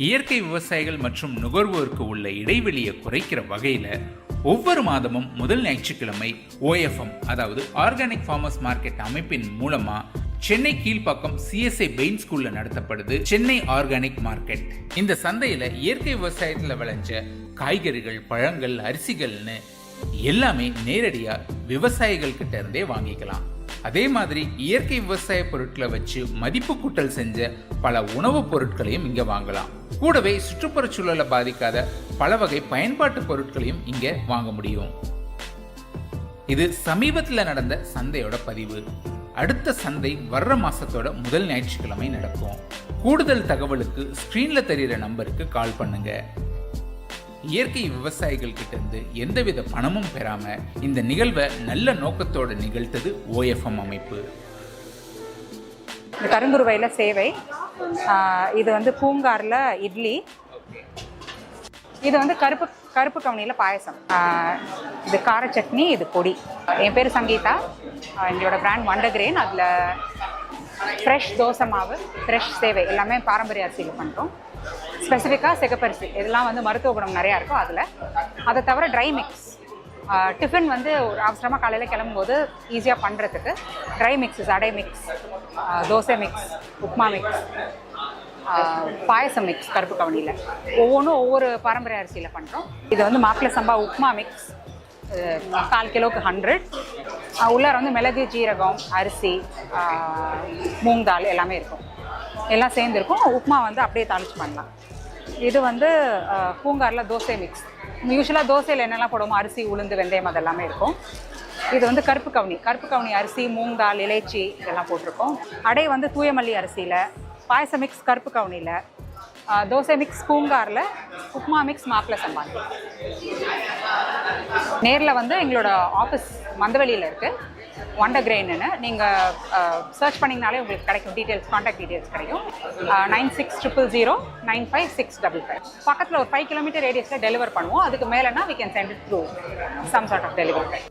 இயற்கை விவசாயிகள் மற்றும் நுகர்வோருக்கு உள்ள இடைவெளியை குறைக்கிற வகையில் ஒவ்வொரு மாதமும் முதல் ஞாயிற்றுக்கிழமை ஓஎஃப்எம் அதாவது ஆர்கானிக் ஃபார்மர்ஸ் மார்க்கெட் அமைப்பின் மூலமா சென்னை கீழ்ப்பாக்கம் சிஎஸ்ஐ பெயின் ஸ்கூல்ல நடத்தப்படுது சென்னை ஆர்கானிக் மார்க்கெட் இந்த சந்தையில இயற்கை விவசாயத்துல விளைஞ்ச காய்கறிகள் பழங்கள் அரிசிகள்னு எல்லாமே நேரடியா விவசாயிகள் கிட்ட இருந்தே வாங்கிக்கலாம். அதே மாதிரி இயற்கை விவசாய பொருட்களை வச்சு மதிப்பு கூட்டல் செஞ்ச பல உணவுப் பொருட்களையும் இங்க வாங்கலாம். கூடவே சுற்றுப்புறச் சூழலை பாதிக்காத பல வகை பயன்பாட்டு பொருட்களையும் இங்க வாங்க முடியும். இது சமீபத்தில் நடந்த சந்தையோட பதிவு. அடுத்த சந்தை வர்ற மாசத்தோட முதல் ஞாயிற்றுக்கிழமை நடக்கும். கூடுதல் தகவலுக்கு ஸ்கிரீன்ல தெரியிற நம்பருக்கு கால் பண்ணுங்க. இயற்கை விவசாயிகள் கிட்ட இருந்து எந்தவித பணமும் பெறாம இந்த நிகழ்வை நல்ல நோக்கத்தோட நிகழ்த்தது ஓஎஃப்எம் அமைப்பு. இந்த கருங்குருவையில் சேவை. இது வந்து பூங்காரில் இட்லி. இது வந்து கருப்பு கருப்பு கவனியில் பாயசம். இது கார சட்னி இது பொடி. என் பேர் சங்கீதா. எங்களோட பிராண்ட் வண்டகிரேன் அதில் ஃப்ரெஷ் தோசை மாவு ஃப்ரெஷ் சேவை எல்லாமே பாரம்பரிய அரிசியில் பண்ணுறோம் ஸ்பெசிஃபிக்காக சிகப்பரிசி. இதெல்லாம் வந்து மருத்துவ குணம் நிறையா இருக்கும் அதில். அதை தவிர ட்ரை மிக்ஸ் டிஃபன் வந்து ஒரு அவசரமாக காலையில் கிளம்பும்போது ஈஸியாக பண்ணுறதுக்கு dry mixes adai mix dosa mix upma mix payasam mix கருப்பு கவனியில் ஒவ்வொன்றும் ஒவ்வொரு பாரம்பரிய அரிசியில் பண்ணுறோம் இது வந்து மாப்பிள்ளை சம்பா உப்மா மிக்ஸ் கால் கிலோவுக்கு ஹண்ட்ரட் உள்ளார வந்து மிளகு ஜீரகம் அரிசி மூங் தால் எல்லாமே இருக்கும். எல்லாம் சேர்ந்துருக்கும். உப்புமா வந்து அப்படியே தாளிச்சு பண்ணலாம். இது வந்து பூங்காரில் தோசை மிக்ஸ் யூஸ்வலாக தோசையில் என்னெல்லாம் போடுவோமோ அரிசி உளுந்து வெந்தயம் அதெல்லாமே இருக்கும். இது வந்து கருப்பு கவுனி. கருப்பு கவுனி அரிசி மூங் தால் இலைச்சி இதெல்லாம் போட்டிருக்கோம். அடை வந்து தூயமல்லி அரிசியில் பாயச மிக்ஸ் கருப்பு கவுனியில் தோசை மிக்ஸ் பூங்காரில் உப்மா மிக்ஸ் மாப்பிள்ளை சம்பாங்க நேரில் வந்து எங்களோட ஆஃபீஸ் மந்தவெளியில் இருக்குது ஒண்டர் கிரெயின்னு நீங்கள் சர்ச் பண்ணிங்கனாலே உங்களுக்கு கிடைக்கும் டீட்டெயில்ஸ் காண்டாக்ட் டீட்டெயில்ஸ் கிடைக்கும். Nine six triple zero nine five six double five பக்கத்தில் ஒரு ஃபைவ் கிலோமீட்டர் ரேடியஸில் டெலிவர் பண்ணுவோம். அதுக்கு மேலேனா we can send it through some sort of delivery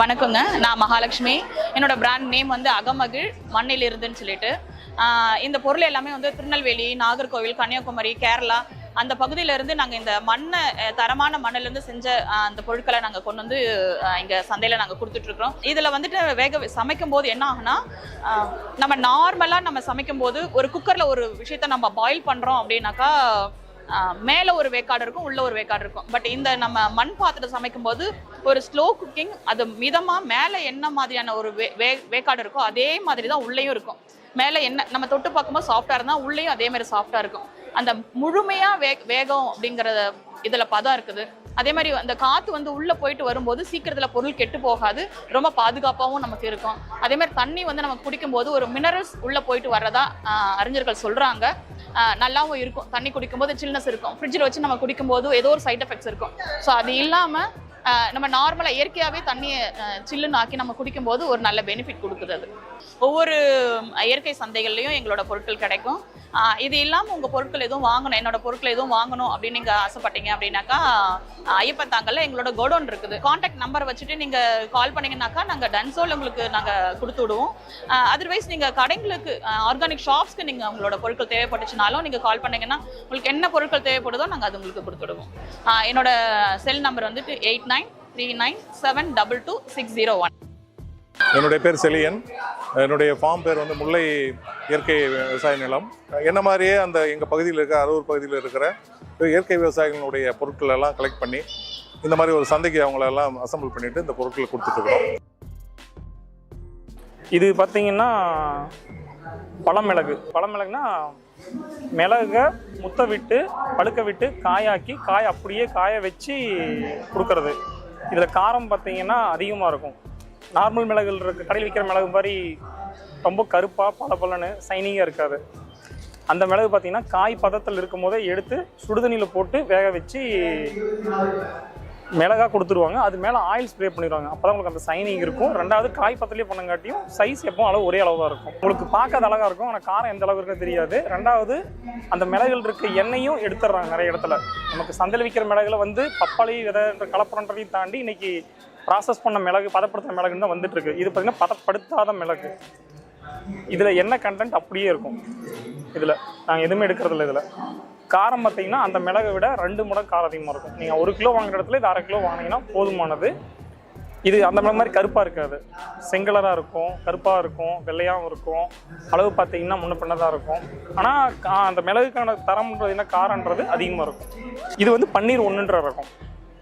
வணக்கங்க. நான் மகாலட்சுமி. என்னோட பிராண்ட் நேம் வந்து அகமகிழ் மண்ணில் இருந்துன்னு சொல்லிட்டு இந்த பொருள் எல்லாமே வந்து திருநெல்வேலி நாகர்கோவில் கன்னியாகுமரி கேரளா அந்த பகுதியில இருந்து நாங்க இந்த மண்ணை தரமான மண்ணுல இருந்து செஞ்ச அந்த பொருட்களை நாங்க கொண்டு வந்து இங்கே இங்க சந்தையில நாங்க கொடுத்துட்டு இருக்கிறோம். இதுல வந்துட்டு வேக சமைக்கும் போது என்ன ஆகுனா நம்ம நார்மலா நம்ம சமைக்கும் போது ஒரு குக்கர்ல ஒரு விஷயத்த நம்ம பாயில் பண்றோம் அப்படின்னாக்கா மேலே ஒரு வேக்காடு இருக்கும் உள்ள ஒரு வேக்காடு இருக்கும். பட் இந்த நம்ம மண் பாத்திரத்தை சமைக்கும் போது ஒரு ஸ்லோ குக்கிங் அது மிதமாக மேலே என்ன மாதிரியான ஒரு வே- வே- வேக்காடு இருக்கோ அதே மாதிரி தான் உள்ளேயும் இருக்கும். மேலே என்ன நம்ம தொட்டு பார்க்கும்போது சாஃப்டாக இருந்தால் உள்ளேயும் அதே மாதிரி சாஃப்டாக இருக்கும். அந்த முழுமையா வே வேகம் அப்படிங்கிற இதுல பதம் இருக்குது. அதே மாதிரி அந்த காத்து வந்து உள்ள போயிட்டு வரும்போது சீக்கிரத்துல பொருள் கெட்டு போகாது. ரொம்ப பாதுகாப்பாகவும் நமக்கு இருக்கும். அதே மாதிரி தண்ணி வந்து நம்ம குடிக்கும்போது ஒரு மினரல்ஸ் உள்ள போயிட்டு வர்றதா அறிஞர்கள் சொல்றாங்க. நல்லாவும் இருக்கும். தண்ணி குடிக்கும்போது சில்னஸ் இருக்கும். ஃப்ரிட்ஜில் வச்சு நம்ம குடிக்கும்போது ஏதோ ஒரு சைட் எஃபெக்ட்ஸ் இருக்கும். ஸோ அது இல்லாமல் நம்ம நார்மலாக இயற்கையாகவே தண்ணியை சில்லுன்னு ஆக்கி நம்ம குடிக்கும்போது ஒரு நல்ல பெனிஃபிட் கொடுக்குது ஒவ்வொரு இயற்கை சந்தைகள்லையும் எங்களோட பொருட்கள் கிடைக்கும். இது இல்லாமல் உங்கள் பொருட்கள் எதுவும் வாங்கணும் என்னோட பொருட்கள் எதுவும் வாங்கணும் அப்படின்னு நீங்கள் ஆசைப்பட்டீங்க அப்படின்னாக்கா ஐயப்பத்தாங்கல்ல ஐயப்பன் தாங்கல்ல எங்களோட கோடவுன் இருக்குது. காண்டாக்ட் நம்பர் வச்சுட்டு நீங்கள் கால் பண்ணீங்கன்னாக்கா நாங்கள் டன்சோல் உங்களுக்கு நாங்கள் கொடுத்து விடுவோம். அதர்வைஸ் நீங்கள் கடைங்களுக்கு ஆர்கானிக் ஷாப்ஸ்க்கு நீங்கள் உங்களோட பொருட்கள் தேவைப்பட்டுச்சுனாலும் நீங்கள் கால் பண்ணீங்கன்னா உங்களுக்கு என்ன பொருட்கள் தேவைப்படுதோ நாங்கள் அது உங்களுக்கு கொடுத்துடுவோம் என்னோட செல் நம்பர் வந்துட்டு eight nine three nine seven double two six zero one என்னுடைய பேர் செலியன். என்னுடைய ஃபார்ம் பேர் வந்து முல்லை இயற்கை விவசாய நிலம். என்ன மாதிரியே அந்த எங்கள் பகுதியில் இருக்க அரூர் பகுதியில் இருக்கிற இயற்கை விவசாயிகளுடைய பொருட்கள் எல்லாம் கலெக்ட் பண்ணி இந்த மாதிரி ஒரு சந்தைக்கு அவங்களெல்லாம் அசம்பிள் பண்ணிட்டு இந்த பொருட்களை கொடுத்துட்ருக்கோம் இது பார்த்தீங்கன்னா பழமிளகு. பழமிளகுனா மிளகை முத்த விட்டு பழுக்க விட்டு காயாக்கி காய அப்படியே காய வச்சு கொடுக்கறது. இதில் காரம் பார்த்தீங்கன்னா அதிகமாக இருக்கும். நார்மல் மிளகுல இருக்க கடையில் விற்கிற மிளகு மாதிரி ரொம்ப கருப்பாக பல பலன்னு சைனிங்காக இருக்காது. அந்த மிளகு பார்த்தீங்கன்னா காய் பதத்தில் இருக்கும் போதே எடுத்து சுடுதண்ணியில் போட்டு வேக வச்சு மிளகா கொடுத்துருவாங்க. அது மேலே ஆயில் ஸ்ப்ரே பண்ணிடுவாங்க. அப்போ தான் உங்களுக்கு அந்த சைனிங் இருக்கும். ரெண்டாவது காய் பத்திலே பண்ணங்காட்டியும் சைஸ் எப்பவும் அளவு ஒரே அளவு தான் இருக்கும். உங்களுக்கு பார்க்காத அழகாக இருக்கும். ஆனால் காரம் எந்த அளவு இருக்குன்னு தெரியாது. ரெண்டாவது அந்த மிளகில் இருக்க எண்ணெயும் எடுத்துடுறாங்க நிறைய இடத்துல. நமக்கு சந்தையில் விற்கிற மிளகுல வந்து பப்பாளி விதைன்ற கலப்பரன்றதையும் தாண்டி இன்னைக்கு ப்ராசஸ் பண்ண மிளகு பதப்படுத்த மிளகுன்னு தான் வந்துட்டு இருக்கு இது பார்த்தீங்கன்னா பதப்படுத்தாத மிளகு. இதில் என்ன கண்டென்ட் அப்படியே இருக்கும். இதில். நாங்கள் எதுவுமே எடுக்கிறதில்ல இதில். காரம் பார்த்தீங்கன்னா அந்த மிளகை விட ரெண்டு மடங்கு காரம் அதிகமாக இருக்கும். நீங்கள் ஒரு கிலோ வாங்குற இடத்துல இது அரை கிலோ வாங்கினீங்கன்னா போதுமானது. இது அந்த மிளகு மாதிரி கருப்பாக இருக்காது. செங்கலராக இருக்கும் கருப்பாக இருக்கும் வெள்ளையாகவும் இருக்கும். அளவு பார்த்தீங்கன்னா முன்ன பின்னதாக இருக்கும். ஆனால் அந்த மிளகுக்கான தரம்ன்றது என்ன? காரன்றது அதிகமாக இருக்கும். இது வந்து பன்னீர் ஒன்றுன்ற ரகம்.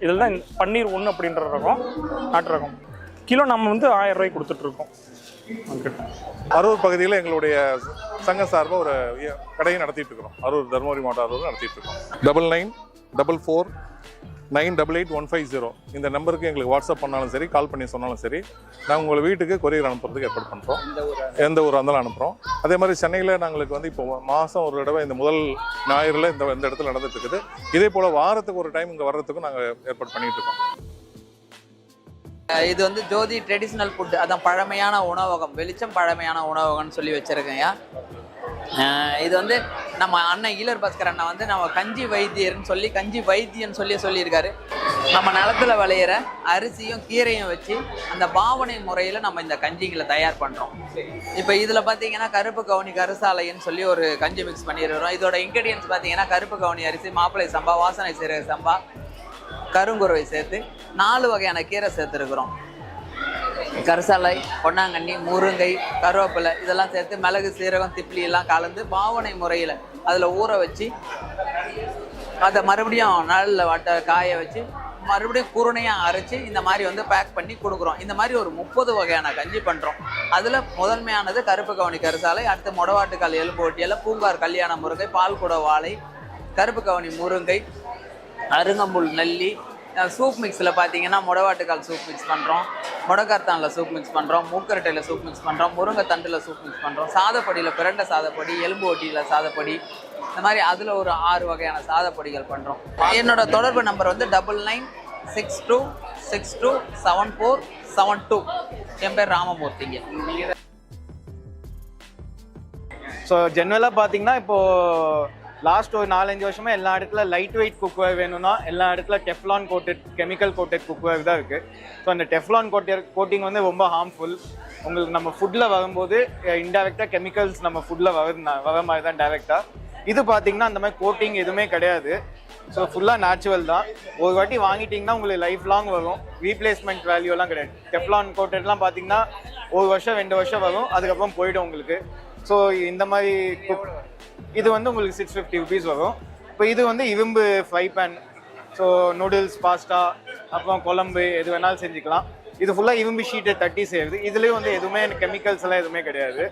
இதில் தான் பன்னீர் ஒன்று அப்படின்ற ரகம் நாட்டு ரகம். கிலோ நம்ம வந்து ஆயிரம் ரூபாய்க்கு கொடுத்துட்ருக்கோம் அரூர் பகுதியில் எங்களுடைய சங்க சார்பாக ஒரு கடையை நடத்திட்டு இருக்கிறோம். அரூர் தருமபுரி மாவட்டம் அரூர் நடத்திட்டு இருக்கோம். Double nine double four nine double eight one five zero இந்த நம்பருக்கு எங்களுக்கு வாட்ஸ்அப் பண்ணாலும் சரி கால் பண்ணி சொன்னாலும் சரி நாங்கள் உங்கள் வீட்டுக்கு கொரியர் அனுப்புறதுக்கு ஏற்பாடு பண்ணுறோம் எந்த ஊராக இருந்தாலும் அனுப்புகிறோம் அதே மாதிரி சென்னையில் நாங்களுக்கு வந்து இப்போ மாதம் ஒரு தடவை இந்த முதல் ஞாயிறில் இந்த இந்த இடத்துல நடந்துட்டு இருக்குது. இதே போல் வாரத்துக்கு ஒரு டைம் இங்கே வர்றதுக்கும் நாங்கள் ஏற்பாடு பண்ணிட்டு இருக்கோம். இது வந்து ஜோதி ட்ரெடிஷ்னல் ஃபுட் அதான் பழமையான உணவகம். வெளிச்சம் பழமையான உணவகம்னு சொல்லி வச்சிருக்கேன்யா இது வந்து நம்ம அண்ணன் ஈலர் பாஸ்கர் அண்ணா வந்து நம்ம கஞ்சி வைத்தியர்னு சொல்லி கஞ்சி வைத்தியன்னு சொல்லி சொல்லியிருக்காரு. நம்ம நிலத்துல விளையிற அரிசியும் கீரையும் வச்சு அந்த பாவனை முறையில் நம்ம இந்த கஞ்சிகளை தயார் பண்ணுறோம் இப்போ இதில் பார்த்தீங்கன்னா கருப்பு கவுனி கருசாலைன்னு சொல்லி ஒரு கஞ்சி மிக்ஸ் பண்ணிடுறோம் இதோட இன்க்ரீடியன்ஸ் பார்த்தீங்கன்னா கருப்பு கவுனி அரிசி மாப்பிளை சம்பா வாசனை சீரக சம்பா கருங்குருவை சேர்த்து நாலு வகையான கீரை சேர்த்துருக்குறோம். கரிசலை பொன்னாங்கண்ணி முருங்கை கருவேப்பிலை இதெல்லாம் சேர்த்து மிளகு சீரகம் திப்ளி எல்லாம் கலந்து பாவனை முறையில் அதில் ஊற வச்சு அதை மறுபடியும் நல்ல வட்ட காய வச்சு மறுபடியும் குருணையாக அரைச்சி இந்த மாதிரி வந்து பேக் பண்ணி கொடுக்குறோம். இந்த மாதிரி ஒரு முப்பது வகையான கஞ்சி பண்ணுறோம் அதில் முதன்மையானது கருப்பு கவனி கரிசாலை அடுத்து மொடவாட்டுக்கால் எலும்பு ஒட்டியல பூங்கார் கல்யாண முருங்கை பால்குட வாழை கருப்பு கவனி முருங்கை அருங்கம்புல் நெல்லி. சூப் மிக்ஸில் பார்த்தீங்கன்னா முடவாட்டுக்கால் சூப் மிக்ஸ் பண்ணுறோம் முடக்கார்த்தானில் சூப் மிக்ஸ் பண்ணுறோம் மூக்கரட்டையில் சூப் மிக்ஸ் பண்ணுறோம் முருங்கை தண்டில் சூப் மிக்ஸ் பண்ணுறோம் சாதப்பொடியில் பிரண்ட சாதப்பொடி எலும்பு ஒட்டியில் சாதப்பொடி இந்த மாதிரி அதில் ஒரு ஆறு வகையான சாதப்பொடிகள் பண்ணுறோம் என்னோட தொடர்பு நம்பர் வந்து double nine six two six two seven four seven two என் பேர் ராமமூர்த்திங்க. ஸோ ஜென்ரலாக பார்த்தீங்கன்னா இப்போது லாஸ்ட் ஒரு நாலஞ்சு வருஷமா எல்லா இடத்துல லைட் வெயிட் குக்வேர் வேணும்னா எல்லா இடத்துல Teflon coated chemical coated cookware தான் இருக்குது ஸோ அந்த டெஃப்லான் கோட்டர் கோட்டிங் வந்து ரொம்ப ஹார்ம்ஃபுல் உங்களுக்கு நம்ம ஃபுட்டில் வரும்போது eh, இன்டெரக்டாக கெமிக்கல்ஸ் நம்ம ஃபுட்டில் வர வர மாதிரி தான் டேரெக்டாக இது பார்த்தீங்கன்னா அந்த மாதிரி கோட்டிங் எதுவுமே கிடையாது. ஸோ ஃபுல்லாக நேச்சுரல் தான். ஒரு வாட்டி வாங்கிட்டீங்கன்னா உங்களுக்கு லைஃப் லாங் வரும் ரீப்ளேஸ்மெண்ட் வேல்யூலாம் கிடையாது. டெஃப்லான் கோட்டட்லாம் பார்த்தீங்கன்னா ஒரு வருஷம் ரெண்டு வருஷம் வரும். அதுக்கப்புறம் போயிடும் உங்களுக்கு. ஸோ இந்த மாதிரி இது வந்து உங்களுக்கு சிக்ஸ் ஃபிஃப்டி ருபீஸ் வரும். இப்போ இது வந்து இரும்பு fry pan so noodles pasta அப்புறம் குழம்பு எது வேணாலும் செஞ்சுக்கலாம். இது ஃபுல்லாக இரும்பு ஷீட்டை தட்டி செய்யுது இதுலேயும் வந்து எதுவுமே கெமிக்கல்ஸ் எல்லாம் எதுவுமே கிடையாது.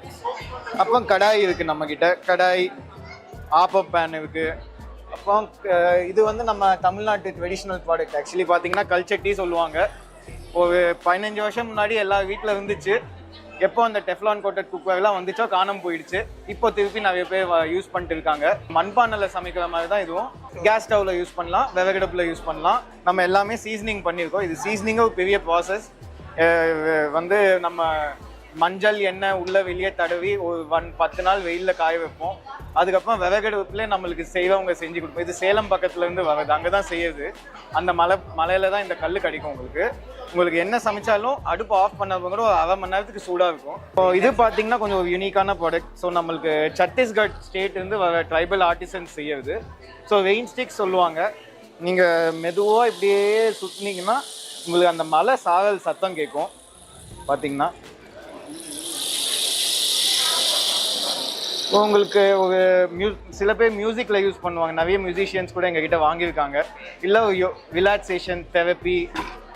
அப்புறம் கடாய் இருக்குது நம்மக்கிட்ட கடாய் ஆப்ப பேன் இருக்குது அப்புறம் இது வந்து நம்ம தமிழ்நாட்டு ட்ரெடிஷ்னல் ப்ராடக்ட் ஆக்சுவலி பார்த்தீங்கன்னா கல்ச்சட்டி சொல்லுவாங்க. ஒரு பதினஞ்சு வருஷம் முன்னாடி எல்லா வீட்டில் இருந்துச்சு. எப்போ அந்த டெஃப்லான் கோட்டட் குக்வேர்லாம் வந்துச்சோ காணாம போயிடுச்சு. இப்போ திருப்பி நிறைய பேர் யூஸ் பண்ணிட்டு இருக்காங்க. மண்பானையில் சமைக்கிற மாதிரி தான் இதுவும். கேஸ் ஸ்டவ்ல யூஸ் பண்ணலாம் விறகடுப்பில் யூஸ் பண்ணலாம். நம்ம எல்லாமே சீசனிங் பண்ணியிருக்கோம். இது சீசனிங்கும் பெரிய ப்ராசஸ் வந்து நம்ம மஞ்சள் எண்ணெய் உள்ள வெளியே தடவி ஒரு ஒன் பத்து நாள் வெயிலில் காய வைப்போம். அதுக்கப்புறம் விறகடுப்புல நம்மளுக்கு செய்கிறவங்க செஞ்சு கொடுப்போம். இது சேலம் பக்கத்துலேருந்து வருது அங்கே தான் செய்யுது. அந்த மலை மலையில தான் இந்த கல் கிடைக்கும் உங்களுக்கு. உங்களுக்கு என்ன சமைச்சாலும் அடுப்பு ஆஃப் பண்ணப்போ கூட ஒரு அரை மணி நேரத்துக்கு சூடாக இருக்கும். இப்போ இது பார்த்தீங்கன்னா கொஞ்சம் ஒரு யூனிக்கான ப்ராடக்ட் ஸோ நம்மளுக்கு சத்தீஸ்கட் ஸ்டேட்லேருந்து வர ட்ரைபல் ஆர்டிசன்ஸ் செய்யுது ஸோ வெயின் ஸ்டிக் சொல்லுவாங்க. நீங்கள் மெதுவாக இப்படியே சுற்றினீங்கன்னா உங்களுக்கு அந்த மலை சாரல் சத்தம் கேட்கும். பார்த்தீங்கன்னா உங்களுக்கு ஒரு மியூ சில பேர் மியூசிக்கில் யூஸ் பண்ணுவாங்க. நிறைய மியூசிஷியன்ஸ் கூட எங்ககிட்ட வாங்கியிருக்காங்க. இல்லை ரிலாக்ஸேஷன் தெரப்பி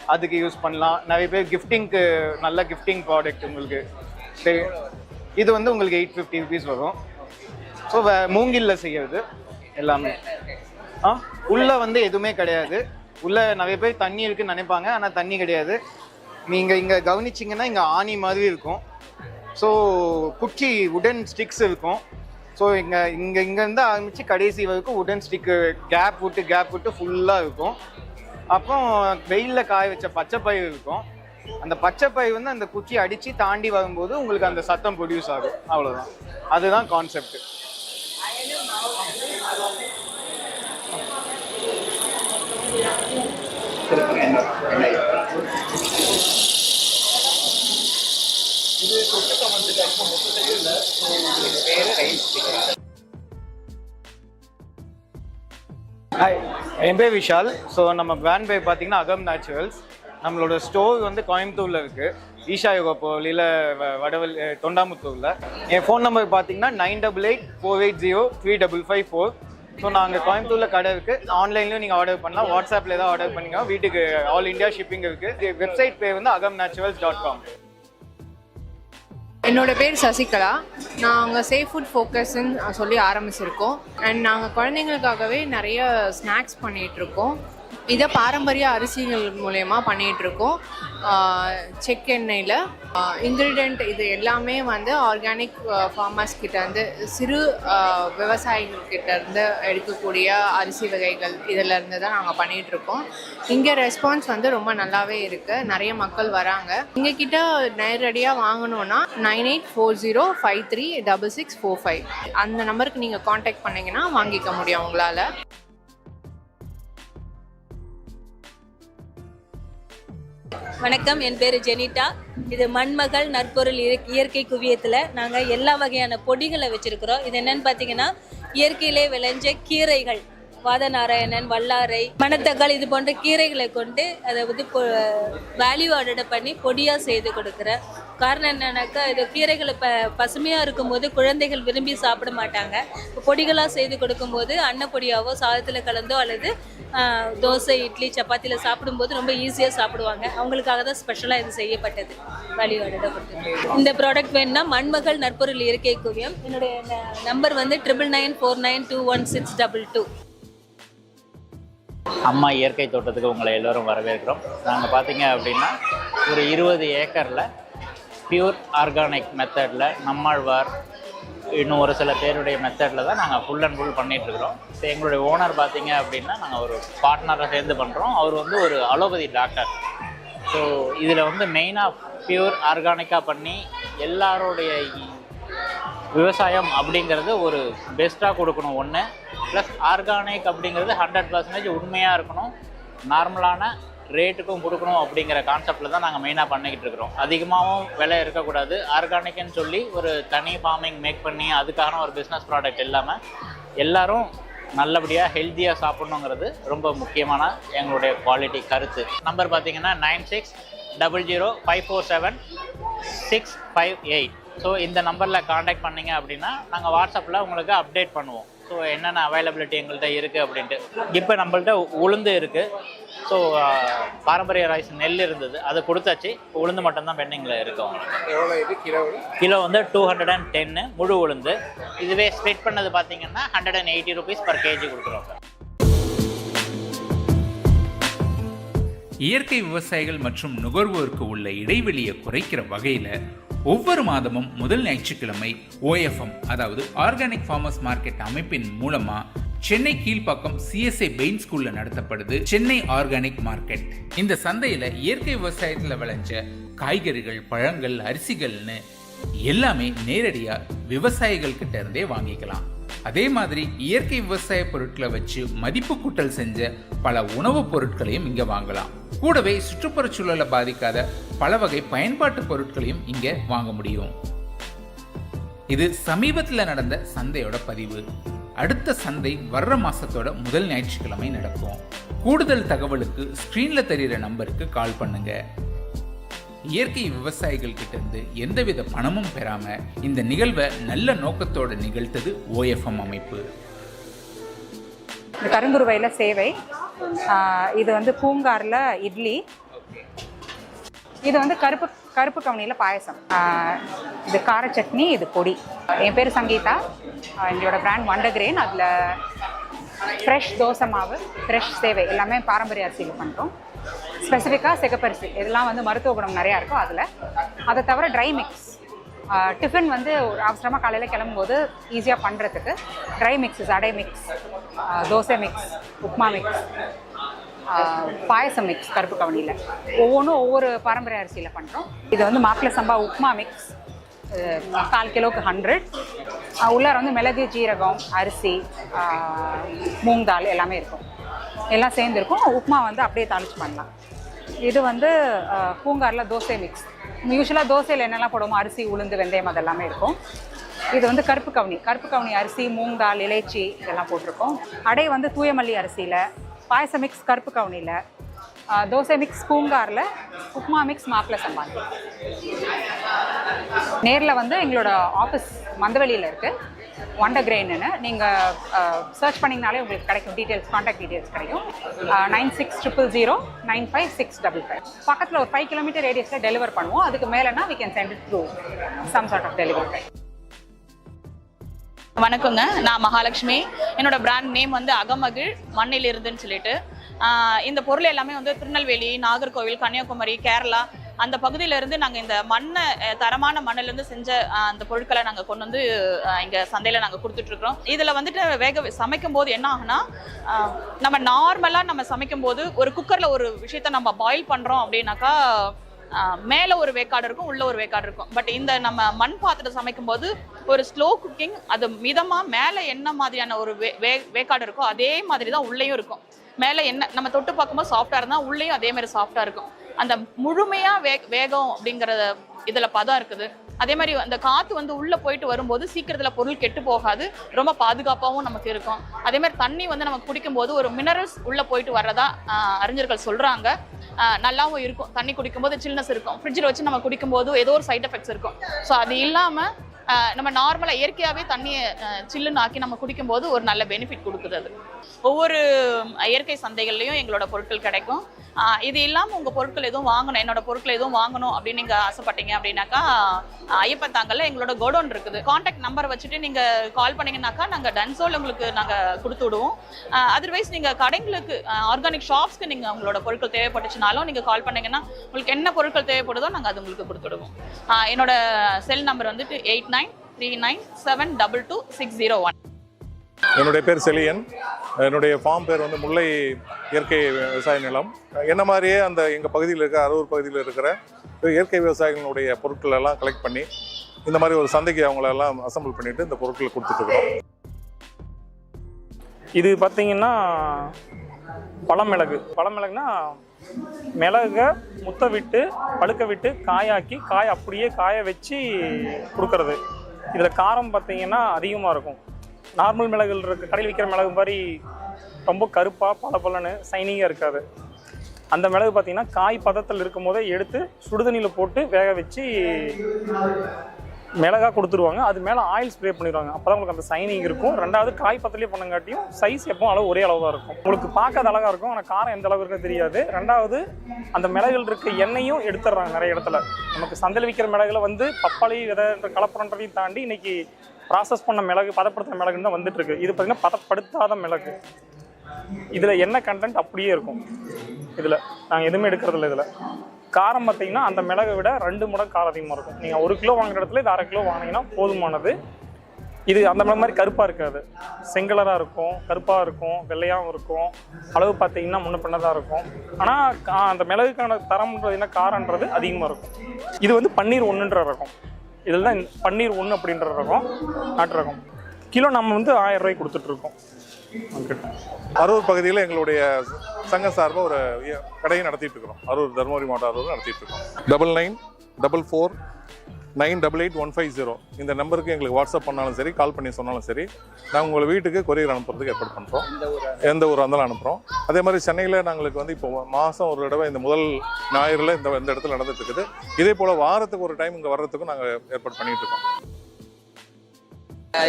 அதுக்கு யூஸ் பண்ணலாம். நிறைய பேர் கிஃப்டிங்க்கு நல்ல கிஃப்டிங் ப்ராடக்ட் உங்களுக்கு சரி இது வந்து உங்களுக்கு எயிட் ஃபிஃப்டி ருபீஸ் வரும். ஸோ மூங்கில்ல செய்யறது எல்லாமே. ஆ? உள்ளே வந்து எதுவுமே கிடையாது. உள்ளே நிறைய பேர் தண்ணி இருக்குன்னு நினைப்பாங்க. ஆனால் தண்ணி கிடையாது. நீங்கள் இங்கே கவனிச்சிங்கன்னா இங்கே ஆணி மாதிரி இருக்கும். ஸோ குச்சி உடன் ஸ்டிக்ஸ் இருக்கும். ஸோ இங்கே இங்கே இங்கேருந்து ஆரம்பித்து கடைசி வரைக்கும் உடன் ஸ்டிக்கு கேப் விட்டு கேப் விட்டு ஃபுல்லாக இருக்கும். அப்புறம் வெயிலில் காய வச்ச பச்சை பயிர் இருக்கும். அந்த பச்சை பயிர் வந்து அந்த குச்சி அடித்து தாண்டி வரும்போது உங்களுக்கு அந்த சத்தம் ப்ரொடியூஸ் ஆகும். அவ்வளோதான் அதுதான் கான்செப்ட் Thank you. ஹாய் என் பேர் விஷால். ஸோ நம்ம பிராண்ட் பேர் பார்த்தீங்கன்னா அகம் நேச்சுரல்ஸ் நம்மளோட ஸ்டோர் வந்து கோயம்புத்தூரில் இருக்குது ஈஷா யோகா போலியில் வடவல் தொண்டாமுத்தூரில். என் ஃபோன் நம்பர் பார்த்தீங்கன்னா nine double eight four eight zero three double five four so நாங்கள் கோயம்புத்தூரில் கடை இருக்குது ஆன்லைன்லேயும் நீங்கள் ஆர்டர் பண்ணலாம். வாட்ஸ்அப்பில் ஏதாவது ஆர்டர் பண்ணிக்கலாம் வீட்டுக்கு ஆல் இந்தியா ஷிப்பிங் இருக்குது வெப்சைட் பேர் வந்து அகம் நேச்சுரல்ஸ் டாட் காம் என்னோட பேர் சசிகலா. நாங்கள் சேஃப் ஃபுட் ஃபோக்கஸ்ன்னு சொல்லி ஆரம்பிச்சிருக்கோம். அண்ட் நாங்கள் குழந்தைங்களுக்காகவே நிறைய ஸ்நாக்ஸ் பண்ணிகிட்ருக்கோம் இதை பாரம்பரிய அரிசிகள் மூலயமா பண்ணிகிட்ருக்கோம் செக் எண்ணெயில் இன்க்ரீடியண்ட் இது எல்லாமே வந்து ஆர்கானிக் ஃபார்மர்ஸ் கிட்டேருந்து சிறு விவசாயிகள்கிட்டேருந்து விவசாயிகள் எடுக்கக்கூடிய அரிசி வகைகள் இதிலேருந்து தான் நாங்கள் பண்ணிகிட்ருக்கோம் இங்கே ரெஸ்பான்ஸ் வந்து ரொம்ப நல்லாவே இருக்குது நிறைய மக்கள் வராங்க. எங்கள் கிட்ட நேரடியாக வாங்கணும்னா nine eight four zero five three double six four five அந்த நம்பருக்கு நீங்கள் காண்டாக்ட் பண்ணிங்கன்னா வாங்கிக்க முடியும் உங்களால். வணக்கம் என் பேர் ஜெனிட்டா. இது மண்மகள் நற்பொருள் இயற்கை குவியத்தில் நாங்கள் எல்லா வகையான பொடிகளை வச்சுருக்கிறோம். இது என்னென்னு பார்த்தீங்கன்னா இயற்கையிலே விளைஞ்ச கீரைகள். வாதநாராயணன் வல்லாரை மணத்தக்காளி இது போன்ற கீரைகளை கொண்டு அதை வந்து வேல்யூ ஆர்டர் பண்ணி பொடியாக செய்து கொடுக்குறேன். காரணம் என்னன்னாக்கா இது கீரைகளை இப்போ பசுமையாக இருக்கும்போது குழந்தைகள் விரும்பி சாப்பிட மாட்டாங்க. இப்போ பொடிகளாக செய்து கொடுக்கும்போது அன்னப்பொடியாவோ சாதத்தில் கலந்தோ அல்லது தோசை இட்லி சப்பாத்தியில் சாப்பிடும்போது ரொம்ப ஈஸியாக சாப்பிடுவாங்க. அவங்களுக்காக தான் ஸ்பெஷலாக இது செய்யப்பட்டது. வேல்யூ இந்த ப்ராடக்ட் வேணும்னா மண்மகள் நற்பொருள் இயற்கை குவியம் என்னுடைய நம்பர் வந்து triple nine four nine two one six double two அம்மா இயற்கை தோட்டத்துக்கு உங்களை எல்லோரும் வரவேற்கிறோம். நாங்கள் பார்த்தீங்க அப்படின்னா ஒரு இருபது ஏக்கரில் பியூர் ஆர்கானிக் மெத்தடில் நம்மாழ்வார் இன்னும் ஒரு சில பேருடைய மெத்தடில் தான் நாங்கள் ஃபுல் அண்ட் ஃபுல் பண்ணிகிட்ருக்குறோம் இப்போ எங்களுடைய ஓனர் பார்த்தீங்க அப்படின்னா நாங்கள் ஒரு பார்ட்னரை சேர்ந்து பண்ணுறோம் அவர் வந்து ஒரு அலோபதி டாக்டர் ஸோ இதில் வந்து மெயினாக பியூர் ஆர்கானிக்காக பண்ணி எல்லாருடைய விவசாயம் அப்படிங்கிறது ஒரு பெஸ்ட்டாக கொடுக்கணும் ஒன்று ப்ளஸ் ஆர்கானிக் அப்படிங்கிறது ஹண்ட்ரட் பர்சன்டேஜ் உண்மையாக இருக்கணும். நார்மலான ரேட்டுக்கும் கொடுக்கணும் அப்படிங்கிற கான்செப்டில் தான் நாங்கள் மெயினாக பண்ணிக்கிட்டு இருக்கிறோம். அதிகமாகவும் விலை இருக்கக்கூடாது. ஆர்கானிக்னு சொல்லி ஒரு தனி ஃபார்மிங் மேக் பண்ணி அதுக்கான ஒரு பிஸ்னஸ் ப்ராடக்ட் இல்லாமல் எல்லாரும் நல்லபடியாக ஹெல்த்தியாக சாப்பிட்ணுங்கிறது ரொம்ப முக்கியமான எங்களுடைய குவாலிட்டி கருத்து. நம்பர் பார்த்தீங்கன்னா nine six double zero five four seven six five eight so இந்த நம்பரில் காண்டாக்ட் பண்ணிங்க அப்படின்னா நாங்கள் வாட்ஸ்அப்பில் உங்களுக்கு அப்டேட் பண்ணுவோம். ஸோ என்னென்ன அவைலபிலிட்டி எங்கள்கிட்ட இருக்குது அப்படின்ட்டு. இப்போ நம்மள்ட்ட உளுந்து இருக்குது ஸோ பாரம்பரிய ரைஸ் நெல் இருந்தது. அது கொடுத்தாச்சு. இப்போ உளுந்து மட்டும்தான் பெண்டிங்கில் இருக்கு கிலோ கிலோ வந்து டூ ஹண்ட்ரட் அண்ட் டென்னு முழு உளுந்து. இதுவே ஸ்ப்ளிட் பண்ணது பார்த்தீங்கன்னா hundred and eighty rupees per KG கொடுக்குறோம். சார் இயற்கை விவசாயிகள் மற்றும் நுகர்வோருக்கு உள்ள இடைவெளியை குறைக்கிற வகையில் ஒவ்வொரு மாதமும் முதல் ஞாயிற்றுக்கிழமை ஓஎஃப்எம் அதாவது ஆர்கானிக் ஃபார்மர்ஸ் மார்க்கெட் அமைப்பின் மூலமா சென்னை கீழ்ப்பாக்கம் சிஎஸ்ஐ பெயின் ஸ்கூல்ல நடத்தப்படுது சென்னை ஆர்கானிக் மார்க்கெட் இந்த சந்தையில இயற்கை விவசாயத்துல விளைஞ்ச காய்கறிகள் பழங்கள் அரிசிகள்னு எல்லாமே நேரடியா விவசாயிகள் கிட்ட இருந்தே வாங்கிக்கலாம். அதே மாதிரி இயற்கை விவசாய பொருட்களை வச்சு மதிப்பு கூட்டல் செஞ்ச பல உணவுப் பொருட்களையும் இங்க வாங்கலாம். கூடவே சுற்றுப்புறச் சூழலை பாதிக்காத பல வகை பயன்பாட்டு பொருட்களையும் இங்க வாங்க முடியும். இது சமீபத்தில் நடந்த சந்தையோட பதிவு. அடுத்த சந்தை வர்ற மாசத்தோட முதல் ஞாயிற்றுக்கிழமை நடக்கும். கூடுதல் தகவலுக்கு ஸ்கிரீன்ல தெரிகிற நம்பருக்கு கால் பண்ணுங்க. இயற்கை விவசாயிகள் கிட்ட இருந்து எந்தவித பணமும் பெறாம இந்த நிகழ்வை நல்ல நோக்கத்தோடு நிகழ்த்தது ஓஎஃப்எம் அமைப்பு. இது கருங்குருவையில் சேவை. இது வந்து பூங்காரில் இட்லி. இது வந்து கருப்பு கருப்பு கவனியில் பாயசம். இது கார சட்னி இது பொடி. என் பேர் சங்கீதா. எங்களோட பிராண்ட் வண்டகிரேன் அதில் ஃப்ரெஷ் தோசை மாவு ஃப்ரெஷ் சேவை எல்லாமே பாரம்பரிய அரிசியில் பண்ணுறோம் ஸ்பெசிஃபிக்காக சிகப்பரிசி. இதெல்லாம் வந்து மருத்துவ குணம் நிறையா இருக்கும் அதில். அதை தவிர ட்ரை மிக்ஸ் டிஃபன் வந்து ஒரு அவசரமாக காலையில் கிளம்பும்போது ஈஸியாக பண்ணுறதுக்கு dry mixes adai mix dosa mix upma mix payasam mix கருப்பு கவனியில். ஒவ்வொன்றும் ஒவ்வொரு பாரம்பரிய அரிசியில் பண்ணுறோம் இது வந்து மாப்பிள சம்பா உப்மா மிக்ஸ் கால் கிலோவுக்கு ஹண்ட்ரட் உள்ளார வந்து மிளகு ஜீரகம் அரிசி ஆஹ் மூங் தால் எல்லாமே இருக்கும். எல்லாம் சேர்ந்துருக்கும் உப்புமா வந்து அப்படியே தாளிச்சு பண்ணலாம். இது வந்து பூங்காரில் தோசை மிக்ஸ் யூஸ்வலாக தோசையில் என்னெல்லாம் போடுவோமோ அரிசி உளுந்து வெந்தயம் அதெல்லாமே இருக்கும். இது வந்து கருப்பு கவுனி. கருப்பு கவுனி அரிசி மூங் தால் இலைச்சி இதெல்லாம் போட்டிருக்கோம். அடை வந்து தூயமல்லி அரிசியில் பாயச மிக்ஸ் கருப்பு கவுனியில் தோசை மிக்ஸ் பூங்காரில் உப்மா மிக்ஸ் மாப்பிள சம்பாந்தி நேரில் வந்து எங்களோட ஆஃபீஸ் மந்தவெளியில் இருக்குது ஒண்டர் கிரெயின்னு நீங்கள் சர்ச் பண்ணிங்கனாலே உங்களுக்கு கிடைக்கும் டீட்டெயில்ஸ் காண்டாக்ட் டீட்டெயில்ஸ் கிடைக்கும். Nine six triple zero nine five six double five பக்கத்தில் ஒரு ஃபைவ் கிலோமீட்டர் ரேடியஸில் டெலிவர் பண்ணுவோம். அதுக்கு மேலேனா we can send it through some sort of வணக்கங்க. நான் மகாலட்சுமி. என்னோட பிராண்ட் நேம் வந்து அகமகிழ் மண்ணில் இருந்துன்னு சொல்லிட்டு இந்த பொருள் எல்லாமே வந்து திருநெல்வேலி நாகர்கோவில் கன்னியாகுமரி கேரளா அந்த பகுதியில இருந்து நாங்கள் இந்த மண்ணை தரமான மண்ணிலேருந்து செஞ்ச அந்த பொருட்களை நாங்கள் கொண்டு வந்து இங்கே சந்தையில் நாங்கள் கொடுத்துட்ருக்குறோம் இதில் வந்துட்டு வேக சமைக்கும் போது என்ன ஆகுனா நம்ம நார்மலாக நம்ம சமைக்கும் போது ஒரு குக்கரில் ஒரு விஷயத்த நம்ம பாயில் பண்ணுறோம் அப்படின்னாக்கா மேலே மேல ஒரு வேக்காடு இருக்கும் உள்ள ஒரு வேக்காடு இருக்கும். பட் இந்த நம்ம மண் பாத்திரம் சமைக்கும் போது ஒரு ஸ்லோ குக்கிங் அது மிதமா மேல என்ன மாதிரியான ஒரு வே வே- வேக்காடு இருக்கோ அதே மாதிரி தான் உள்ளேயும் இருக்கும். மேல என்ன நம்ம தொட்டு பார்க்கும்போது சாஃப்டா இருந்தா உள்ளேயும் அதே மாதிரி சாஃப்டா இருக்கும். அந்த முழுமையா வே வேகம் அப்படிங்கிறத இதுல பதம் இருக்குது. அதே மாதிரி அந்த காத்து வந்து உள்ள போயிட்டு வரும்போது சீக்கிரத்துல பொருள் கெட்டு போகாது. ரொம்ப பாதுகாப்பாகவும் நமக்கு இருக்கும். அதே மாதிரி தண்ணி வந்து நமக்கு குடிக்கும்போது ஒரு மினரல்ஸ் உள்ள போயிட்டு வர்றதா அறிஞர்கள் சொல்றாங்க. நல்லாவும் இருக்கும். தண்ணி குடிக்கும்போது சில்னஸ் இருக்கும். ஃப்ரிட்ஜில் வச்சு நம்ம குடிக்கும்போது ஏதோ ஒரு சைட் எஃபெக்ட்ஸ் இருக்கும். ஸோ அது இல்லாமல் நம்ம நார்மலாக இயற்கையாகவே தண்ணியை சில்லுன்னு ஆக்கி நம்ம குடிக்கும்போது ஒரு நல்ல பெனிஃபிட் கொடுக்குது அது. ஒவ்வொரு இயற்கை சந்தைகள்லையும் எங்களோட பொருட்கள் கிடைக்கும். இது இல்லாமல் உங்கள் பொருட்கள் எதுவும் வாங்கணும் என்னோட பொருட்கள் எதுவும் வாங்கணும் அப்படின்னு நீங்கள் ஆசைப்பட்டீங்க அப்படின்னாக்கா ஐயப்பன் தாங்கல்ல எங்களோட கோடவுன் இருக்குது. காண்டாக்ட் நம்பர் வச்சுட்டு நீங்கள் கால் பண்ணீங்கன்னாக்கா நாங்கள் டன்சோல் உங்களுக்கு நாங்கள் கொடுத்து விடுவோம். அதர்வைஸ் நீங்கள் கடைங்களுக்கு ஆர்கானிக் ஷாப்ஸ்க்கு நீங்கள் உங்களோட பொருட்கள் தேவைப்பட்டுச்சுனாலும் நீங்கள் கால் பண்ணிங்கன்னா உங்களுக்கு என்ன பொருட்கள் தேவைப்படுதோ நாங்கள் அது உங்களுக்கு கொடுத்துடுவோம் என்னோட செல் நம்பர் வந்துட்டு eight nine three nine seven double two six zero one என்னுடைய பேர் செலியன். என்னுடைய ஃபார்ம் பேர் வந்து முல்லை இயற்கை விவசாய நிலம். என்ன மாதிரியே அந்த எங்கள் பகுதியில் இருக்க அரூர் பகுதியில் இருக்கிற இயற்கை விவசாயிகளுடைய பொருட்கள் எல்லாம் கலெக்ட் பண்ணி இந்த மாதிரி ஒரு சந்தைக்கு அவங்களெல்லாம் அசம்பிள் பண்ணிட்டு இந்த பொருட்களை கொடுத்துட்ருக்கோம் இது பார்த்தீங்கன்னா பழமிளகு. பழமிளகுனா மிளகை முத்த விட்டு பழுக்க விட்டு காயாக்கி காய் அப்படியே காய வச்சு கொடுக்கறது. இதில் காரம் பார்த்தீங்கன்னா அதிகமாக இருக்கும். நார்மல் மிளகுகள் இருக்க கடையில் விற்கிற மிளகு மாதிரி ரொம்ப கருப்பாக பல பலன்னு சைனிங்காக இருக்காது. அந்த மிளகு பார்த்தீங்கன்னா காய் பதத்தில் இருக்கும் போதே எடுத்து சுடுதண்ணியில் போட்டு வேக வச்சு மிளகா கொடுத்துருவாங்க. அது மேலே ஆயில் ஸ்ப்ரே பண்ணிடுவாங்க. அப்போ தான் உங்களுக்கு அந்த சைனிங் இருக்கும். ரெண்டாவது காய் பத்திலே பண்ணங்காட்டியும் சைஸ் எப்பவும் அளவு ஒரே அளவு தான் இருக்கும். உங்களுக்கு பார்க்காத அழகாக இருக்கும். ஆனால் காரம் எந்த அளவு இருக்குன்னு தெரியாது. ரெண்டாவது அந்த மிளகில் இருக்க எண்ணெயும் எடுத்துடுறாங்க நிறைய இடத்துல. நமக்கு சந்தையில் விற்கிற மிளகுல வந்து பப்பாளி விதை கலப்புறன்றதையும் தாண்டி இன்னைக்கு ப்ராசஸ் பண்ண மிளகு பதப்படுத்தின மிளகுன்னு தான் வந்துட்டு இருக்கு. இது பார்த்தீங்கன்னா பதப்படுத்தாத மிளகு. இதில் என்ன கண்டென்ட் அப்படியே இருக்கும். இதில். நாங்கள் எதுவுமே எடுக்கிறதில்ல இதில். காரம் பார்த்தீங்கன்னா அந்த மிளகை விட ரெண்டு மடங்கு காரம் அதிகமாக இருக்கும். நீங்கள் ஒரு கிலோ வாங்குற இடத்துல இது அரை கிலோ வாங்கினீங்கன்னா போதுமானது. இது அந்த மிளகு மாதிரி கருப்பாக இருக்காது. செங்கலராக இருக்கும் கருப்பாக இருக்கும் வெள்ளையாகவும் இருக்கும். அளவு பார்த்தீங்கன்னா முன்ன பின்னதாக இருக்கும். ஆனால் அந்த மிளகுக்கான தரம்ன்றது என்ன? காரன்றது அதிகமாக இருக்கும். இது வந்து பன்னீர் ஒன்றுன்ற ரகம். இதில் தான் பன்னீர் ஒன்று அப்படின்ற ரகம் நாட்டு ரகம். கிலோ நம்ம வந்து ஆயிரம் ரூபாய்க்கு கொடுத்துட்ருக்கோம் அரூர் பகுதியில் எங்களுடைய சங்க சார்பாக ஒரு கடையை நடத்திட்டு இருக்கிறோம். அரூர் தருமபுரி மாவட்டம் அரூர் நடத்திட்டு இருக்கோம். Double nine double four nine double eight one five zero இந்த நம்பருக்கு எங்களுக்கு வாட்ஸ்அப் பண்ணாலும் சரி கால் பண்ணி சொன்னாலும் சரி நாங்கள் உங்களை வீட்டுக்கு கொரியர் அனுப்புறதுக்கு ஏற்பாடு பண்ணுறோம் எந்த ஊராக இருந்தாலும் அனுப்புகிறோம் அதே மாதிரி சென்னையில் நாங்களுக்கு வந்து இப்போ மாதம் ஒரு தடவை இந்த முதல் ஞாயிறில் இந்த இந்த இடத்துல நடந்துட்டு இருக்குது. இதே போல் வாரத்துக்கு ஒரு டைம் இங்கே வர்றதுக்கும் நாங்கள் ஏற்பாடு பண்ணிட்டு இருக்கோம்.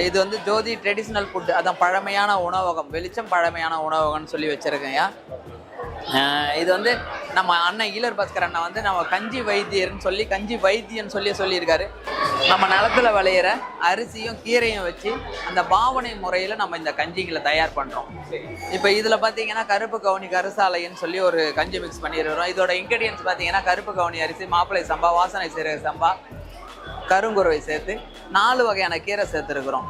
இது வந்து ஜோதி ட்ரெடிஷ்னல் ஃபுட் அதான் பழமையான உணவகம். வெளிச்சம் பழமையான உணவகம்னு சொல்லி வச்சுருக்கேயா இது வந்து நம்ம அண்ணன் ஈலர் பாஸ்கர் அண்ணன் வந்து நம்ம கஞ்சி வைத்தியர்னு சொல்லி கஞ்சி வைத்தியன்னு சொல்லி சொல்லியிருக்காரு. நம்ம நிலத்துல விளையிற அரிசியும் கீரையும் வச்சு அந்த பாவனை முறையில் நம்ம இந்த கஞ்சிகளை தயார் பண்ணுறோம் இப்போ இதில் பார்த்தீங்கன்னா கருப்பு கவுனி கருசாலைன்னு சொல்லி ஒரு கஞ்சி மிக்ஸ் பண்ணிடுறோம் இதோட இன்க்ரீடியன்ஸ் பார்த்தீங்கன்னா கருப்பு கவுனி அரிசி மாப்பிளை சம்பா வாசனை சீரக சம்பா கருங்குருவை சேர்த்து நாலு வகையான கீரை சேர்த்துருக்குறோம்.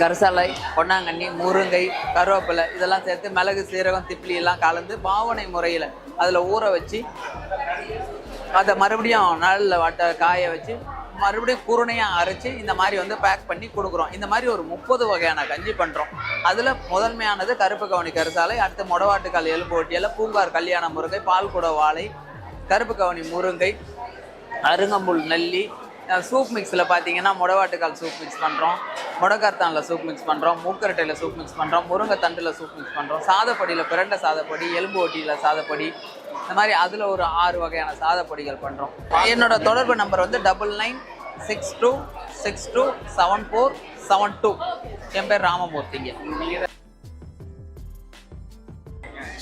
கரிசலை பொன்னாங்கண்ணி முருங்கை கருவேப்பிலை இதெல்லாம் சேர்த்து மிளகு சீரகம் திப்ளி எல்லாம் கலந்து பாவனை முறையில் அதில் ஊற வச்சு அதை மறுபடியும் நல்ல வட்ட காய வச்சு மறுபடியும் குருணையாக அரைச்சி இந்த மாதிரி வந்து பேக் பண்ணி கொடுக்குறோம். இந்த மாதிரி ஒரு முப்பது வகையான கஞ்சி பண்ணுறோம் அதில் முதன்மையானது கருப்பு கவுனி கரிசாலை அடுத்து மொடவாட்டுக்கால் எலும்பு ஒட்டியல பூங்கார் கல்யாண முருங்கை பால்குட வாழை கருப்பு கவனி முருங்கை அருங்கம்புல் நெல்லி. சூப் மிக்ஸில் பார்த்தீங்கன்னா முடவாட்டுக்கால் சூப் மிக்ஸ் பண்ணுறோம் முடக்கார்த்தானில் சூப் மிக்ஸ் பண்ணுறோம் மூக்கரட்டையில் சூப் மிக்ஸ் பண்ணுறோம் முருங்கை தண்டில் சூப் மிக்ஸ் பண்ணுறோம் சாதப்பொடியில் பிரண்ட சாதப்பொடி எலும்பு ஒட்டியில் சாதப்பொடி. இந்த மாதிரி அதில் ஒரு ஆறு வகையான சாதப்பொடிகள் பண்ணுறோம் என்னோட தொடர்பு நம்பர் வந்து double nine six two six two seven four seven two என் பேர் ராமமூர்த்திங்க.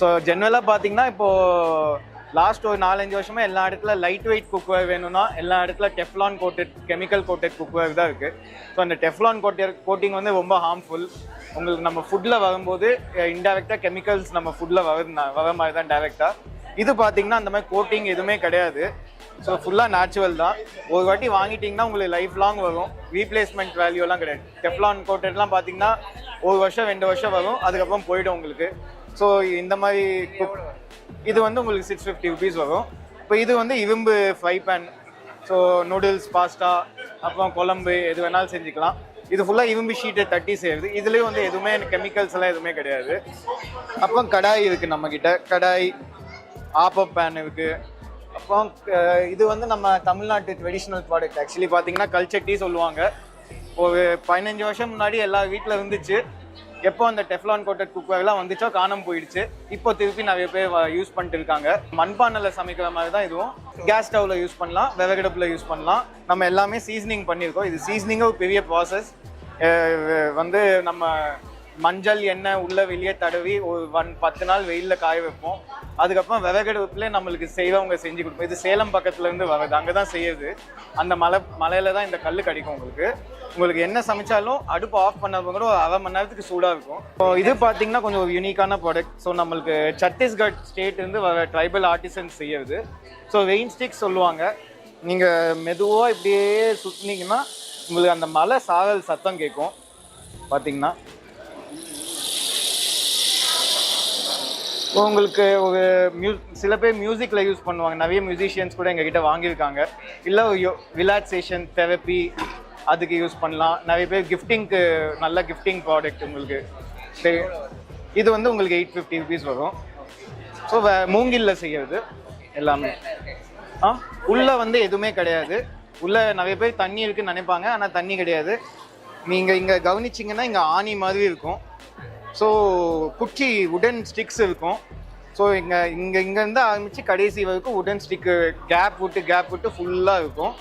ஸோ ஜென்ரலாக பார்த்தீங்கன்னா இப்போது லாஸ்ட் ஒரு நாலஞ்சு வருஷமா எல்லா இடத்துல லைட் வெயிட் குக்வேர் வேணும்னா எல்லா இடத்துல Teflon coated chemical coated cookware தான் இருக்குது ஸோ அந்த டெஃப்லான் கோட்டர் கோட்டிங் வந்து ரொம்ப ஹார்ம்ஃபுல் உங்களுக்கு நம்ம ஃபுட்டில் வரும்போது இன்டெரக்டாக கெமிக்கல்ஸ் நம்ம ஃபுட்டில் வர வர மாதிரி தான் டேரெக்டாக இது பார்த்தீங்கன்னா அந்த மாதிரி கோட்டிங் எதுவுமே கிடையாது. ஸோ ஃபுல்லாக நேச்சுரல் தான். ஒரு வாட்டி வாங்கிட்டிங்கன்னா உங்களுக்கு லைஃப் லாங் வரும் ரீப்ளேஸ்மெண்ட் வேல்யூலாம் கிடையாது. டெஃப்லான் கோட்டட்லாம் பார்த்தீங்கன்னா ஒரு வருஷம் ரெண்டு வருஷம் வரும். அதுக்கப்புறம் போயிடும் உங்களுக்கு. ஸோ இந்த மாதிரி இது வந்து உங்களுக்கு சிக்ஸ் ஃபிஃப்டி ருபீஸ் வரும். இப்போ இது வந்து இரும்பு fry pan so noodles pasta அப்புறம் குழம்பு எது வேணாலும் செஞ்சுக்கலாம். இது ஃபுல்லாக இரும்பு ஷீட்டை தட்டி செய்யுது இதுலேயும் வந்து எதுவுமே கெமிக்கல்ஸ் எல்லாம் எதுவுமே கிடையாது. அப்புறம் கடாய் இருக்குது நம்மக்கிட்ட கடாய் ஆப்ப பேன் இருக்குது அப்புறம் இது வந்து நம்ம தமிழ்நாட்டு ட்ரெடிஷ்னல் ப்ராடக்ட் ஆக்சுவலி பார்த்தீங்கன்னா கல்ச்சட்டி சொல்லுவாங்க. ஒரு பதினஞ்சு வருஷம் முன்னாடி எல்லா வீட்டில் இருந்துச்சு. எப்போ அந்த டெஃப்லான் கோட்டட் குக்கர்லாம் வந்துச்சோ காணாம போயிடுச்சு. இப்போ திருப்பி நிறைய பேர் யூஸ் பண்ணிட்டு இருக்காங்க. மண்பானையில் சமைக்கிற மாதிரி தான் இதுவும். கேஸ் ஸ்டவ்ல யூஸ் பண்ணலாம் விறகடுப்பில் யூஸ் பண்ணலாம். நம்ம எல்லாமே சீசனிங் பண்ணியிருக்கோம். இது சீசனிங்கும் ஒரு பெரிய ப்ராசஸ் வந்து நம்ம மஞ்சள் எண்ணெய் உள்ள வெளியே தடவி ஒரு ஒன் பத்து நாள் வெயிலில் காய வைப்போம். அதுக்கப்புறம் விறகடுப்புலேயே நம்மளுக்கு செய்வவங்க செஞ்சு கொடுப்போம். இது சேலம் பக்கத்துலேருந்து வருது அங்கே தான் செய்யுது. அந்த மலை மலையில தான் இந்த கல் கிடைக்கும் உங்களுக்கு. உங்களுக்கு என்ன சமைச்சாலும் அடுப்பு ஆஃப் பண்ணாம கூட ஒரு அரை மணி நேரத்துக்கு சூடாக இருக்கும். ஸோ இது பார்த்தீங்கன்னா கொஞ்சம் ஒரு யூனிக்கான ப்ராடக்ட் ஸோ நம்மளுக்கு சத்தீஸ்கட் ஸ்டேட்லேருந்து வர ட்ரைபல் ஆர்டிசன்ஸ் செய்யறது. ஸோ வெயின் ஸ்டிக் சொல்லுவாங்க. நீங்கள் மெதுவாக இப்படியே சுற்றினீங்கன்னா உங்களுக்கு அந்த மலை சாரல் சத்தம் கேட்கும். பார்த்தீங்கன்னா. உங்களுக்கு ஒரு மியூ சில பேர் மியூசிக்கில் யூஸ் பண்ணுவாங்க. நிறைய மியூசிஷியன்ஸ் கூட எங்ககிட்ட வாங்கியிருக்காங்க. இல்லை ரிலாக்ஸேஷன் தெரப்பி அதுக்கு யூஸ் பண்ணலாம். நிறைய பேர் கிஃப்டிங்க்கு நல்ல கிஃப்டிங் ப்ராடக்ட் உங்களுக்கு சரி இது வந்து உங்களுக்கு எயிட் ஃபிஃப்டி ருபீஸ் வரும். ஸோ மூங்கில்ல செய்யறது எல்லாமே. ஆ? உள்ள வந்து எதுவுமே கிடையாது. உள்ள நிறைய பேர் தண்ணி இருக்குன்னு நினைப்பாங்க ஆனால் தண்ணி கிடையாது. நீங்கள் இங்கே கவனிச்சிங்கன்னா இங்கே ஆணி மாதிரி இருக்கும். ஸோ குச்சி உடன் ஸ்டிக்ஸ் இருக்கும். ஸோ இங்கே இங்கே இங்கேருந்து ஆரம்பித்து கடைசி வரைக்கும் உடன் ஸ்டிக்கு கேப் விட்டு கேப் விட்டு ஃபுல்லாக இருக்கும்.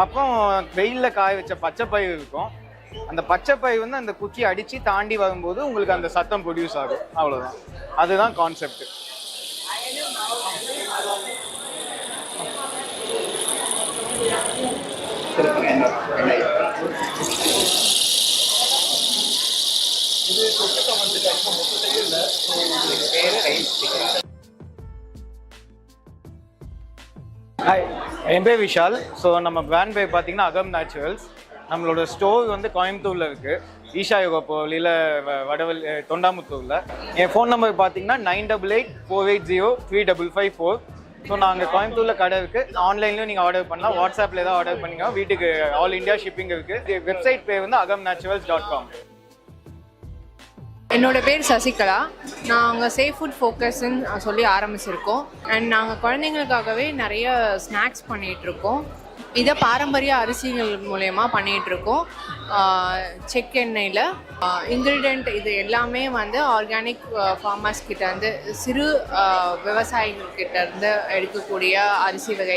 அப்புறம் வெயிலில் காய வச்ச பச்சைப்பயிர் இருக்கும். அந்த பச்சைப்பயிர் வந்து அந்த குச்சி அடித்து தாண்டி வரும்போது உங்களுக்கு அந்த சத்தம் ப்ரொடியூஸ் ஆகும். அவ்வளோதான் அதுதான் கான்செப்ட் ஹாய் என் பேர் விஷால். ஸோ நம்ம பிராண்ட் பேர் பார்த்தீங்கன்னா அகம் நேச்சுரல்ஸ் நம்மளோட ஸ்டோர் வந்து கோயம்புத்தூரில் இருக்குது ஈஷா யோகா வழியில் வடவல் தொண்டாமுத்தூரில். என் ஃபோன் நம்பர் பார்த்தீங்கன்னா nine double eight four eight zero three double five four so நாங்கள் கோயம்புத்தூரில் கடை இருக்குது ஆன்லைன்லேயும் நீங்கள் ஆர்டர் பண்ணலாம். வாட்ஸ்அப்பில் ஏதாவது ஆர்டர் பண்ணிங்க வீட்டுக்கு ஆல் இந்தியா ஷிப்பிங் இருக்குது வெப்சைட் பேர் வந்து அகம் நேச்சுரல்ஸ் டாட் காம் என்னோட பேர் சசிகலா. நாங்கள் சேஃப் ஃபுட் ஃபோக்கஸ்ன்னு சொல்லி ஆரம்பிச்சிருக்கோம். அண்ட் நாங்கள் குழந்தைங்களுக்காகவே நிறைய ஸ்நாக்ஸ் பண்ணிகிட்ருக்கோம் இதை பாரம்பரிய அரிசிகள் மூலயமா பண்ணிகிட்ருக்கோம் செக் எண்ணெயில். இன்க்ரீடியண்ட் இது எல்லாமே வந்து ஆர்கானிக் ஃபார்மர்ஸ் கிட்டேருந்து சிறு விவசாயிகள் கிட்டேருந்து எடுக்கக்கூடிய அரிசி வகை